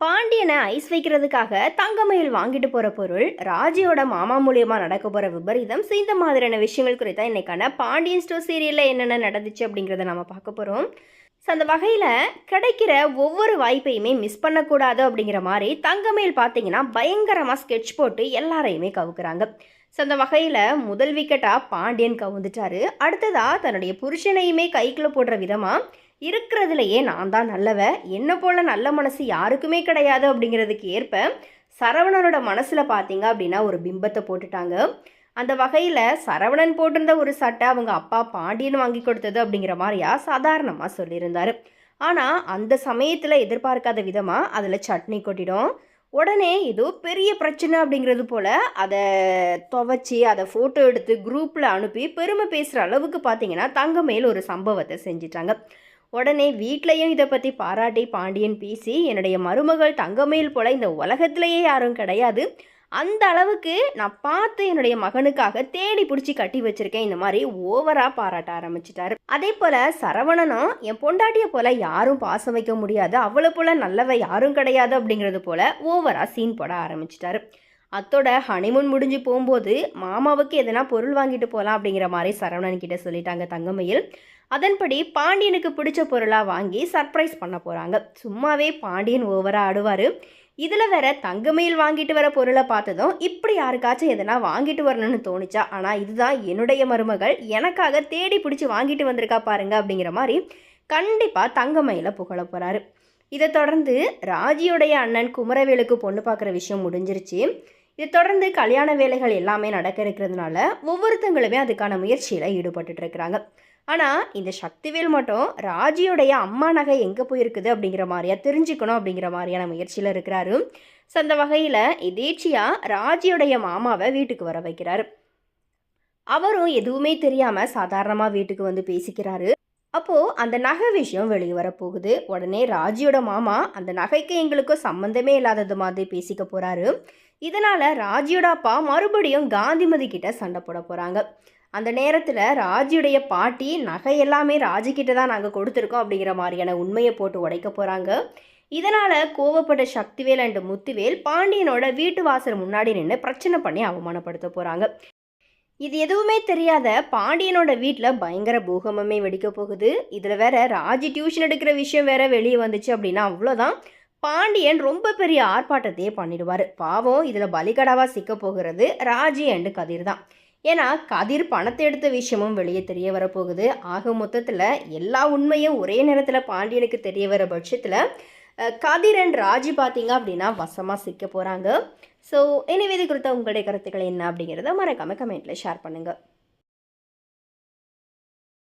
பாண்டியனை ஐஸ் வைக்கிறதுக்காக தங்கமயில் வாங்கிட்டு போகிற பொருள் ராஜியோட மாமா மூலியமாக நடக்க போகிற விபரீதம் so இந்த மாதிரியான விஷயங்கள் குறித்தா இன்னைக்கான பாண்டியன் ஸ்டோர் சீரியலில் என்னென்ன நடந்துச்சு அப்படிங்கிறத நம்ம பார்க்க போகிறோம் ஸோ அந்த வகையில் கிடைக்கிற ஒவ்வொரு வாய்ப்பையுமே மிஸ் பண்ணக்கூடாது அப்படிங்கிற மாதிரி தங்கமயில் பார்த்தீங்கன்னா பயங்கரமாக ஸ்கெட்ச் போட்டு எல்லாரையுமே கவுக்குறாங்க. ஸோ அந்த வகையில் முதல் விக்கெட்டாக பாண்டியன் கவுந்துட்டாரு. அடுத்ததாக தன்னுடைய புருஷனையுமே கைக்குள்ளே போடுற விதமாக இருக்கிறதுலையே நான் தான் நல்லவ. என்ன போல நல்ல மனசு யாருக்குமே கிடையாது அப்படிங்கிறதுக்கு ஏற்ப சரவணனோட மனசில் பார்த்தீங்க அப்படின்னா ஒரு பிம்பத்தை போட்டுட்டாங்க. அந்த வகையில் சரவணன் போட்டிருந்த ஒரு சட்டை அவங்க அப்பா பாண்டியன் வாங்கி கொடுத்தது அப்படிங்கிற மாதிரியா சாதாரணமாக சொல்லியிருந்தார். ஆனால் அந்த சமயத்தில் எதிர்பார்க்காத விதமாக அதில் சட்னி கொட்டிடும். உடனே ஏதோ பெரிய பிரச்சனை அப்படிங்கிறது போல் அதை துவைச்சி அதை ஃபோட்டோ எடுத்து குரூப்பில் அனுப்பி பெருமை பேசுகிற அளவுக்கு பார்த்தீங்கன்னா தங்கமேல் ஒரு சம்பவத்தை செஞ்சிட்டாங்க. உடனே வீட்லேயும் இதை பற்றி பாராட்டி பாண்டியன் பேசி என்னுடைய மருமகள் தங்கமயில் போல இந்த உலகத்திலேயே யாரும் கிடையாது. அந்த அளவுக்கு நான் பார்த்து என்னுடைய மகனுக்காக தேடி பிடிச்சி கட்டி வச்சிருக்கேன். இந்த மாதிரி ஓவராக பாராட்ட ஆரம்பிச்சிட்டாரு. அதே போல் சரவணனும் என் பொண்டாட்டியை போல யாரும் பாசம் வைக்க முடியாது. அவ்வளோ போல நல்லவ யாரும் கிடையாது. அப்படிங்கிறது போல ஓவராக சீன் போட ஆரம்பிச்சிட்டாரு. அத்தோட ஹனிமூன் முடிஞ்சு போகும்போது மாமாவுக்கு எதனா பொருள் வாங்கிட்டு போகலாம் அப்படிங்கிற மாதிரி சரவணன் கிட்ட சொல்லிட்டாங்க தங்கமயில். அதன்படி பாண்டியனுக்கு பிடிச்ச பொருளாக வாங்கி சர்ப்ரைஸ் பண்ண போகிறாங்க சும்மாவே பாண்டியன் ஓவராக ஆடுவார். இதில் வேற தங்கமயில் வாங்கிட்டு வர பொருளை பார்த்ததும் இப்படி யாருக்காச்சும் எதனா வாங்கிட்டு வரணும்னு தோணுச்சா? ஆனால் இதுதான் என்னுடைய மருமகள். எனக்காக தேடி பிடிச்சி வாங்கிட்டு வந்திருக்கா பாருங்க அப்படிங்கிற மாதிரி கண்டிப்பாக தங்கமையில் புகழ போகிறாரு இதை தொடர்ந்து ராஜியுடைய அண்ணன் குமரவேலுக்கு பொண்ணு பார்க்குற விஷயம் முடிஞ்சிருச்சு. இதை தொடர்ந்து கல்யாண வேலைகள் எல்லாமே நடக்க இருக்கிறதுனால ஒவ்வொருத்தங்களுமே அதுக்கான முயற்சியில் ஈடுபட்டுட்டு இருக்கிறாங்க. ஆனால் இந்த சக்திவேல் மட்டும் ராஜியுடைய அம்மா நகை எங்கே போயிருக்குது அப்படிங்கிற மாதிரியா தெரிஞ்சுக்கணும் அப்படிங்கிற மாதிரியான முயற்சியில் இருக்கிறாரு. ஸோ அந்த வகையில் எதேச்சியாக ராஜியுடைய மாமாவை வீட்டுக்கு வர வைக்கிறாரு. அவரும் எதுவுமே தெரியாமல் சாதாரணமாக வீட்டுக்கு வந்து பேசிக்கிறாரு. அப்போது அந்த நகை விஷயம் வெளியே வரப்போகுது. உடனே ராஜியோட மாமா அந்த நகைக்கு எங்களுக்கும் சம்மந்தமே இல்லாதது மாதிரி பேசிக்க போகிறாரு இதனால் ராஜியோட அப்பா மறுபடியும் காந்திமதி கிட்ட சண்டை போட போகிறாங்க அந்த நேரத்தில் ராஜியுடைய பாட்டி நகை எல்லாமே ராஜிக்கிட்ட தான் நாங்கள் கொடுத்துருக்கோம் அப்படிங்கிற மாதிரியான உண்மையை போட்டு உடைக்க போகிறாங்க இதனால் கோவப்பட்ட சக்திவேல் அண்ட் முத்துவேல் பாண்டியனோட வீட்டு வாசல் முன்னாடி நின்று பிரச்சனை பண்ணி அவமானப்படுத்த போகிறாங்க இது எதுவுமே தெரியாத பாண்டியனோட வீட்டில் பயங்கர பூகம்பமே வெடிக்க போகுது. இதில் வேற ராஜி டியூஷன் எடுக்கிற விஷயம் வேற வெளியே வந்துச்சு அப்படின்னா அவ்வளோதான் பாண்டியன் ரொம்ப பெரிய ஆர்ப்பாட்டத்தையே பண்ணிடுவார். பாவம் இதில் பலிகடாவாக சிக்க போகிறது ராஜி அண்டு கதிர் தான். ஏன்னா கதிர் பணத்தை எடுத்த விஷயமும் வெளியே தெரிய வரப்போகுது ஆக மொத்தத்தில் எல்லா உண்மையும் ஒரே நேரத்தில் பாண்டியனுக்கு தெரிய வர பட்சத்தில் கதிர் அண்ட் ராஜி பார்த்தீங்க அப்படின்னா வசமாக சிக்க போகிறாங்க ஸோ எனவே இது குறித்த உங்களுடைய கருத்துக்கள் என்ன அப்படிங்கிறத மறக்காமல் கமெண்ட்டில் ஷேர் பண்ணுங்கள்